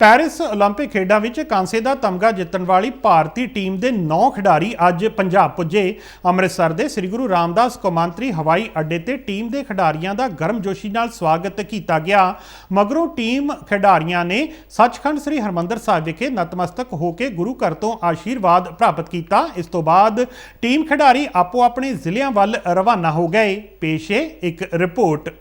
Paris 올림픽 ਖੇਡਾਂ ਵਿੱਚ ਕਾਂਸੇ ਦਾ ਤਮਗਾ ਜਿੱਤਣ ਵਾਲੀ ਭਾਰਤੀ ਟੀਮ ਦੇ 9 ਖਿਡਾਰੀ ਅੱਜ ਪੰਜਾਬ ਪੁੱਜੇ ਅੰਮ੍ਰਿਤਸਰ ਦੇ ਸ੍ਰੀ ਗੁਰੂ ਰਾਮਦਾਸ ਕੌਮਾਂਤਰੀ ਹਵਾਈ ਅੱਡੇ ਤੇ ਟੀਮ ਦੇ ਖਿਡਾਰੀਆਂ ਦਾ ਗਰਮਜੋਸ਼ੀ ਨਾਲ ਸਵਾਗਤ ਕੀਤਾ ਗਿਆ ਮਗਰੋਂ ਟੀਮ ਖਿਡਾਰੀਆਂ ਨੇ ਸੱਚਖੰਡ ਸ੍ਰੀ ਹਰਮੰਦਰ ਸਾਹਿਬ ਵਿਖੇ ਨਤਮਸਤਕ ਹੋ ਕੇ ਗੁਰੂ ਘਰ ਤੋਂ ਆਸ਼ੀਰਵਾਦ ਪ੍ਰਾਪਤ ਕੀਤਾ ਇਸ ਤੋਂ ਬਾਅਦ ਟੀਮ ਖਿਡਾਰੀ ਆਪੋ ਆਪਣੇ ਜ਼ਿਲ੍ਹਿਆਂ ਵੱਲ ਰਵਾਨਾ ਹੋ ਗਏ ਪੇਸ਼ੇ ਇੱਕ ਰਿਪੋਰਟ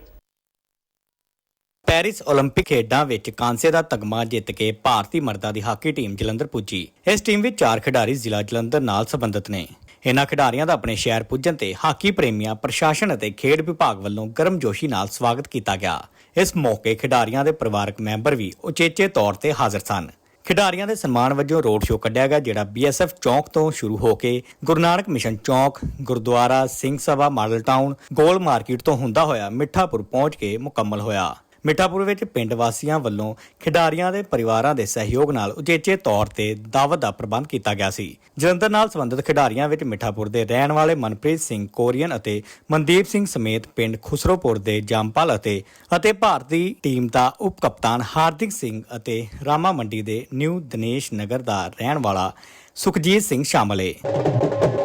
ਪੈਰਿਸ 올림픽 ਖੇਡਾਂ ਵਿੱਚ ਕਾਂਸੇ ਦਾ ਤਗਮਾ ਜਿੱਤ ਕੇ ਭਾਰਤੀ ਮਰਦਾਂ ਦੀ ਹਾਕੀ ਟੀਮ ਜਲੰਧਰ ਪੁੱਜੀ ਇਸ ਟੀਮ ਵਿੱਚ ਚਾਰ ਖਿਡਾਰੀ ਜ਼ਿਲ੍ਹਾ ਜਲੰਧਰ ਨਾਲ ਸੰਬੰਧਿਤ ਨੇ ਇਹਨਾਂ ਖਿਡਾਰੀਆਂ ਦਾ ਆਪਣੇ ਸ਼ਹਿਰ ਪੁੱਜਣ ਤੇ ਹਾਕੀ ਪ੍ਰੇਮੀਆਂ ਪ੍ਰਸ਼ਾਸਨ ਅਤੇ ਖੇਡ ਵਿਭਾਗ ਵੱਲੋਂ ਗਰਮਜੋਸ਼ੀ ਨਾਲ ਸਵਾਗਤ ਕੀਤਾ ਗਿਆ ਇਸ ਮੌਕੇ ਖਿਡਾਰੀਆਂ ਦੇ ਪਰਿਵਾਰਕ ਮੈਂਬਰ ਵੀ ਉਚੇਚੇ ਤੌਰ ਤੇ ਹਾਜ਼ਰ ਸਨ ਖਿਡਾਰੀਆਂ ਦੇ ਸਨਮਾਨ ਵਜੋਂ ਰੋਡ ਸ਼ੋਅ ਕੱਢਿਆ ਗਿਆ ਜਿਹੜਾ ਬੀਐਸਐਫ ਚੌਂਕ ਤੋਂ ਸ਼ੁਰੂ ਹੋ ਕੇ Guru Nanak mission Chowk Gurdwara Singh Sabha model town Gol market ਤੋਂ ਹੁੰਦਾ ਹੋਇਆ ਮਿੱਠਾਪੁਰ ਪਹੁੰਚ ਕੇ ਮੁਕੰਮਲ ਹੋਇਆ ਮਿੱਠਾਪੁਰ ਵਿੱਚ ਪਿੰਡ ਵਾਸੀਆਂ ਵੱਲੋਂ ਖਿਡਾਰੀਆਂ ਦੇ ਪਰਿਵਾਰਾਂ ਦੇ ਸਹਿਯੋਗ ਨਾਲ ਉਚੇਚੇ ਤੌਰ ਤੇ ਦਾਵਤ ਦਾ ਪ੍ਰਬੰਧ ਕੀਤਾ ਗਿਆ ਸੀ। ਜਲੰਧਰ ਨਾਲ ਸੰਬੰਧਿਤ ਖਿਡਾਰੀਆਂ ਵਿੱਚ ਮਿੱਠਾਪੁਰ ਦੇ ਰਹਿਣ ਵਾਲੇ ਮਨਪ੍ਰੀਤ ਸਿੰਘ ਕੋਰੀਅਨ ਅਤੇ ਮਨਦੀਪ ਸਿੰਘ ਸਮੇਤ ਪਿੰਡ ਖੁਸਰੋਪੁਰ ਦੇ ਜੰਪਲ ਅਤੇ ਅਤੇ ਭਾਰਤੀ ਟੀਮ ਦਾ ਉਪ ਕਪਤਾਨ ਹਾਰਦਿਕ ਸਿੰਘ ਅਤੇ ਰਾਮਾ ਮੰਡੀ ਦੇ ਨਿਊ ਦਿਨੇਸ਼ ਨਗਰ ਦਾ ਰਹਿਣ ਵਾਲਾ ਸੁਖਜੀਤ ਸਿੰਘ ਸ਼ਾਮਲ ਹੈ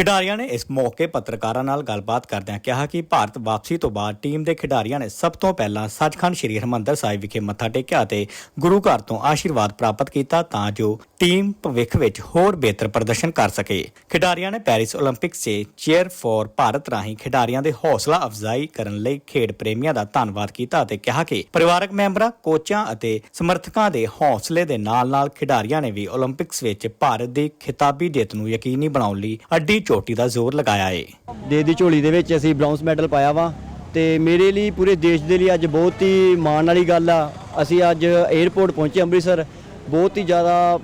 ਖਿਡਾਰੀਆਂ ਨੇ ਇਸ ਮੌਕੇ ਪੱਤਰਕਾਰਾਂ ਨਾਲ ਗੱਲਬਾਤ ਕਰਦਿਆਂ ਕਿਹਾ ਕਿ ਭਾਰਤ ਵਾਪਸੀ ਤੋਂ ਬਾਅਦ ਟੀਮ ਦੇ ਖਿਡਾਰੀਆਂ ਨੇ ਸਭ ਤੋਂ ਪਹਿਲਾਂ ਸੱਚਖੰਡ ਸ੍ਰੀ ਹਰਮੰਦਰ ਸਾਹਿਬ ਵਿਖੇ ਮੱਥਾ ਟੇਕਿਆ ਅਤੇ ਗੁਰੂ ਘਰ ਤੋਂ ਆਸ਼ੀਰਵਾਦ ਪ੍ਰਾਪਤ ਕੀਤਾ ਤਾਂ ਜੋ ਟੀਮ ਭਵਿੱਖ ਵਿੱਚ ਹੋਰ ਬਿਹਤਰ ਪ੍ਰਦਰਸ਼ਨ ਕਰ ਸਕੇ। ਖਿਡਾਰੀਆਂ ਨੇ ਪੈਰਿਸ 올림픽ਸ 'ਚ ਚੀਅਰ ਫॉर ਭਾਰਤ ਰਾਹੀਂ ਖਿਡਾਰੀਆਂ ਦੇ ਹੌਸਲਾ ਅਫਜ਼ਾਈ ਕਰਨ ਲਈ ਖੇਡ ਪ੍ਰੇਮੀਆਂ ਦਾ ਧੰਨਵਾਦ ਕੀਤਾ ਅਤੇ ਕਿਹਾ ਕਿ ਪਰਿਵਾਰਕ ਮੈਂਬਰਾਂ, ਕੋਚਾਂ ਅਤੇ ਸਮਰਥਕਾਂ ਦੇ ਹੌਸਲੇ ਦੇ ਨਾਲ-ਨਾਲ ਖਿਡਾਰੀਆਂ ਨੇ ਵੀ 올림픽ਸ ਵਿੱਚ ਭਾਰਤ ਦੀ ਖਿਤਾਬੀ ਜਿੱਤ ਨੂੰ ਯਕੀਨੀ ਬਣਾਉਣ ਲਈ ਅੱਡੀ ਚੋਟੀ ਦਾ ਜ਼ੋਰ ਲਗਾਇਆ ਏ। ਦੇਸ਼ ਦੀ ਝੋਲੀ ਦੇ ਵਿੱਚ ਅਸੀਂ ਬ੍ਰੌਂਜ਼ ਮੈਡਲ ਪਾਇਆ ਵਾ ਤੇ ਮੇਰੇ ਲਈ ਪੂਰੇ ਦੇਸ਼ ਦੇ ਲਈ ਅੱਜ ਬਹੁਤ ਹੀ ਮਾਣ ਵਾਲੀ ਗੱਲ ਆ। ਅਸੀਂ ਅੱਜ 에ਅਰਪੋਰਟ ਪਹੁੰਚੇ ਅੰਮ੍ਰਿਤਸਰ। ਬਹੁਤ ਹੀ ਜ਼ਿਆਦਾ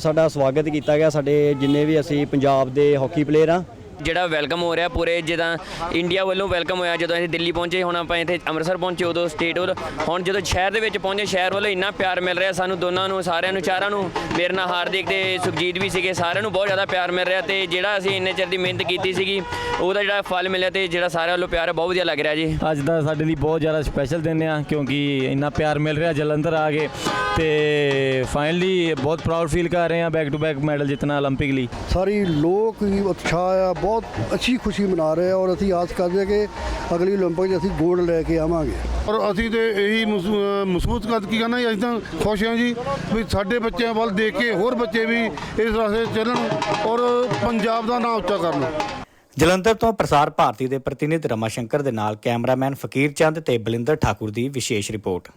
ਸਾਡਾ ਸਵਾਗਤ ਕੀਤਾ ਗਿਆ ਸਾਡੇ ਜਿੰਨੇ ਵੀ ਅਸੀਂ ਪੰਜਾਬ ਦੇ ਹਾਕੀ ਪਲੇਅਰ ਆ। ਜਿਹੜਾ ਵੈਲਕਮ ਹੋ ਰਿਹਾ ਪੂਰੇ ਜਿੱਦਾਂ ਇੰਡੀਆ ਵੱਲੋਂ ਵੈਲਕਮ ਹੋਇਆ ਜਦੋਂ ਅਸੀਂ ਦਿੱਲੀ ਪਹੁੰਚੇ ਹੁਣ ਆਪਾਂ ਇੱਥੇ ਅੰਮ੍ਰਿਤਸਰ ਪਹੁੰਚੇ ਉਦੋਂ ਸਟੇਟ ਵੱਲ ਹੁਣ ਜਦੋਂ ਸ਼ਹਿਰ ਦੇ ਵਿੱਚ ਪਹੁੰਚੇ ਸ਼ਹਿਰ ਵੱਲੋਂ ਇੰਨਾ ਪਿਆਰ ਮਿਲ ਰਿਹਾ ਸਾਨੂੰ ਦੋਨਾਂ ਨੂੰ ਸਾਰਿਆਂ ਨੂੰ ਚਾਰਾਂ ਨੂੰ ਮੇਰੇ ਨਾਲ ਹਾਰਦਿਕ ਤੇ ਸੁਖਜੀਤ ਵੀ ਸੀਗੇ ਸਾਰਿਆਂ ਨੂੰ ਬਹੁਤ ਜ਼ਿਆਦਾ ਪਿਆਰ ਮਿਲ ਰਿਹਾ ਤੇ ਜਿਹੜਾ ਅਸੀਂ ਇੰਨੇ ਚਿਰ ਦੀ ਮਿਹਨਤ ਕੀਤੀ ਸੀਗੀ ਉਹਦਾ ਜਿਹੜਾ ਫਲ ਮਿਲਿਆ ਤੇ ਜਿਹੜਾ ਸਾਰਿਆਂ ਵੱਲੋਂ ਪਿਆਰ ਹੈ ਬਹੁਤ ਵਧੀਆ ਲੱਗ ਰਿਹਾ ਜੀ ਅੱਜ ਦਾ ਸਾਡੇ ਲਈ ਬਹੁਤ ਜ਼ਿਆਦਾ ਸਪੈਸ਼ਲ ਦਿਨ ਆ ਕਿਉਂਕਿ ਇੰਨਾ ਪਿਆਰ ਮਿਲ ਰਿਹਾ ਜਲੰਧਰ ਆ ਕੇ ਤੇ ਫਾਈਨਲੀ ਬਹੁਤ ਪ੍ਰਾਊਡ ਫੀਲ ਕਰ ਰਹੇ ਆ ਬੈਕ ਟੂ ਬੈਕ ਮੈਡਲ ਜਿੱਤਣਾ 올림픽 ਲਈ ਸਾਰੀ ਲੋਕ ਹੀ ਉਤਸ਼ਾਹ ਆ ਬਹੁਤ ਅੱਛੀ ਖੁਸ਼ੀ ਮਨਾ ਰਹੇ ਆ ਔਰ ਅਸੀਂ ਆਸ ਕਰਦੇ ਹਾਂ ਕਿ ਅਗਲੀ 올림픽 'ਚ ਅਸੀਂ ਗੋਲਡ ਲੈ ਕੇ ਆਵਾਂਗੇ ਔਰ ਅਸੀਂ ਤੇ ਇਹੀ ਮਹਿਸੂ- ਅਹ ਮਹਿਸੂਸ ਕਰ ਕੀ ਕਰਨਾ ਜੀ ਅਸੀਂ ਤਾਂ ਖੁਸ਼ ਹਾਂ ਜੀ ਵੀ ਸਾਡੇ ਬੱਚਿਆਂ ਵੱਲ ਦੇਖ ਕੇ ਹੋਰ ਬੱਚੇ ਵੀ ਇਸ ਰਸਤੇ ਚੱਲਣ ਔਰ ਪੰਜਾਬ ਦਾ ਨਾਮ ਉੱਚਾ ਕਰਨ ਜਲੰਧਰ ਤੋਂ ਪ੍ਰਸਾਰ ਭਾਰਤੀ ਦੇ ਪ੍ਰਤੀਨਿਧ ਰਮਾ ਸ਼ੰਕਰ ਦੇ ਨਾਲ ਕੈਮਰਾਮੈਨ ਫਕੀਰ ਚੰਦ ਤੇ ਬਲਿੰਦਰ ਠਾਕੁਰ ਦੀ ਵਿਸ਼ੇਸ਼ ਰਿਪੋਰਟ